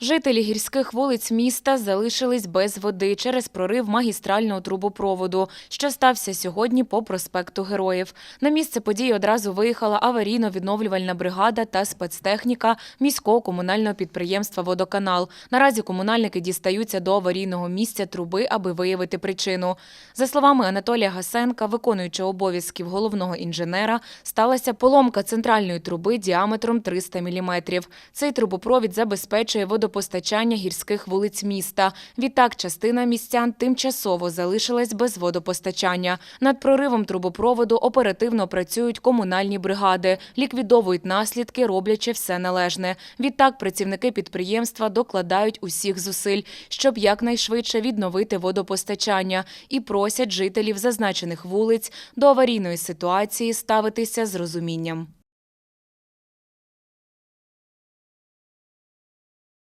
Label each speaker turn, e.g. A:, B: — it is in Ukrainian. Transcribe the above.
A: Жителі гірських вулиць міста залишились без води через прорив магістрального трубопроводу, що стався сьогодні по проспекту Героїв. На місце події одразу виїхала аварійно-відновлювальна бригада та спецтехніка міського комунального підприємства «Водоканал». Наразі комунальники дістаються до аварійного місця труби, аби виявити причину. За словами Анатолія Гасенка, виконуючого обов'язків головного інженера, сталася поломка центральної труби діаметром 300 мм. Цей трубопровід забезпечує водопостачання гірських вулиць міста. Відтак, частина містян тимчасово залишилась без водопостачання. Над проривом трубопроводу оперативно працюють комунальні бригади, ліквідовують наслідки, роблячи все належне. Відтак, працівники підприємства докладають усіх зусиль, щоб якнайшвидше відновити водопостачання і просять жителів зазначених вулиць до аварійної ситуації ставитися з розумінням.